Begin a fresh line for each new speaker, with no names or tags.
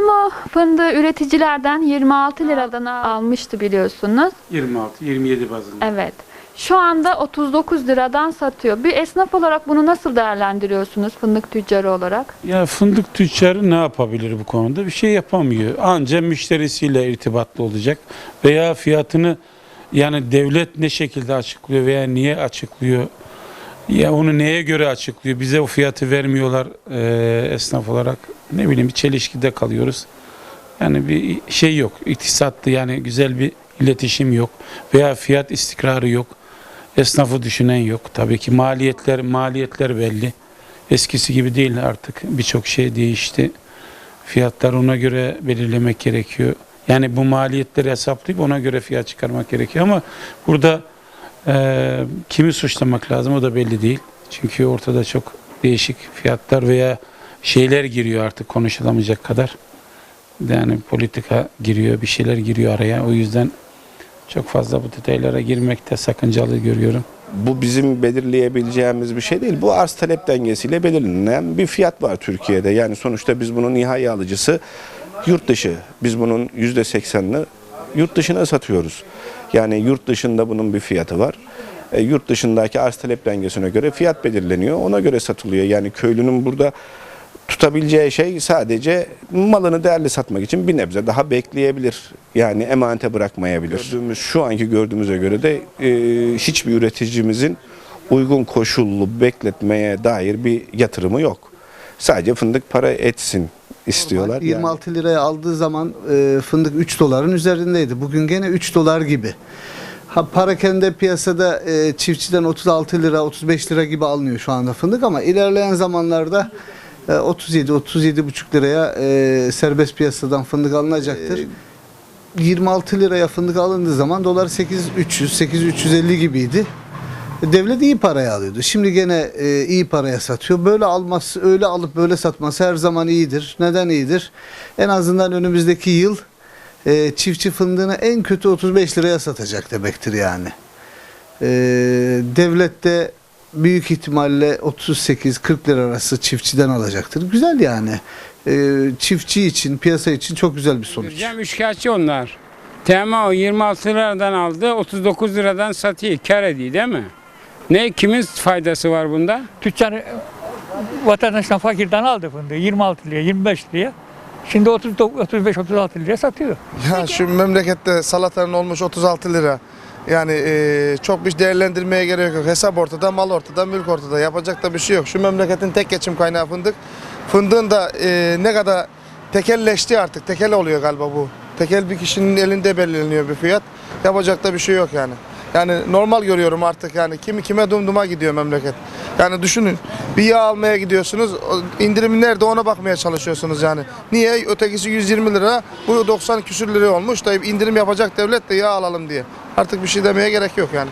Temo fındığı üreticilerden 26 liradan almıştı biliyorsunuz.
26-27 bazında.
Evet. Şu anda 39 liradan satıyor. Bir esnaf olarak bunu nasıl değerlendiriyorsunuz fındık tüccarı olarak?
Ya fındık tüccarı ne yapabilir bu konuda? Bir şey yapamıyor. Anca müşterisiyle irtibatlı olacak veya fiyatını yani devlet ne şekilde açıklıyor veya niye açıklıyor? Ya onu neye göre açıklıyor? Bize o fiyatı vermiyorlar eee, esnaf olarak. Ne bileyim bir çelişkide kalıyoruz. Yani bir şey yok. İktisatlı yani güzel bir iletişim yok veya fiyat istikrarı yok. Esnafı düşünen yok. Tabii ki maliyetler maliyetler belli. Eskisi gibi değil artık. Birçok şey değişti. Fiyatlar ona göre belirlemek gerekiyor. Yani bu maliyetleri hesaplayıp ona göre fiyat çıkarmak gerekiyor ama burada eee, kimi suçlamak lazım o da belli değil. Çünkü ortada çok değişik fiyatlar veya şeyler giriyor artık konuşulamayacak kadar. Yani politika giriyor, bir şeyler giriyor araya. O yüzden çok fazla bu detaylara girmekte sakıncalı görüyorum.
Bu bizim belirleyebileceğimiz bir şey değil. Bu arz talep dengesiyle belirlenen bir fiyat var Türkiye'de. Yani sonuçta biz bunun nihai alıcısı yurt dışı. Biz bunun yüzde seksenini yurt dışına satıyoruz. Yani yurt dışında bunun bir fiyatı var. E, yurt dışındaki arz talep dengesine göre fiyat belirleniyor. Ona göre satılıyor. Yani köylünün burada tutabileceği şey sadece malını değerli satmak için bir nebze daha bekleyebilir. Yani emanete bırakmayabilir. Gördüğümüz, şu anki gördüğümüze göre de e, hiçbir üreticimizin uygun koşullu bekletmeye dair bir yatırımı yok. Sadece fındık para etsin istiyorlar. Yani
26 liraya aldığı zaman e, fındık 3 doların üzerindeydi. Bugün gene 3 dolar gibi. Ha, parakende piyasada e, çiftçiden 36 lira 35 lira gibi alınıyor şu anda fındık ama ilerleyen zamanlarda e, 37 37 buçuk liraya e, serbest piyasadan fındık alınacaktır. 26 liraya fındık alındığı zaman dolar 8300 8350 gibiydi. Devlet iyi paraya alıyordu. Şimdi gene e, iyi paraya satıyor. Böyle alması, öyle alıp böyle satması her zaman iyidir. Neden iyidir? En azından önümüzdeki yıl e, çiftçi fındığını en kötü 35 liraya satacak demektir yani. E, devlet de büyük ihtimalle 38-40 lira arası çiftçiden alacaktır. Güzel yani. E, çiftçi için, piyasa için çok güzel bir sonuç.
Cem üçkağıtçı onlar. TMO 26 liradan aldı, 39 liradan satıyor, kar ediyor değil mi? Ne, kimin faydası var bunda?
Tüccar e, vatandaştan fakirden aldı fındığı 26 liraya 25 liraya. Şimdi 35-36 liraya satıyor.
Ya şu memlekette salatanın olmuş 36 lira. Yani e, çok bir değerlendirmeye gerek yok. Hesap ortada, mal ortada, mülk ortada. Yapacak da bir şey yok. Şu memleketin tek geçim kaynağı fındık. Fındığın da e, ne kadar tekelleşti artık. Tekel oluyor galiba bu. Tekel bir kişinin elinde belirleniyor bir fiyat. Yapacak da bir şey yok yani. Yani normal görüyorum artık yani kimi kime dumduma gidiyor memleket. Yani düşünün bir yağ almaya gidiyorsunuz indirimi nerede ona bakmaya çalışıyorsunuz yani. Niye? Ötekisi 120 lira bu 90 küsür lira olmuş da indirim yapacak devlet de yağ alalım diye. Artık bir şey demeye gerek yok yani.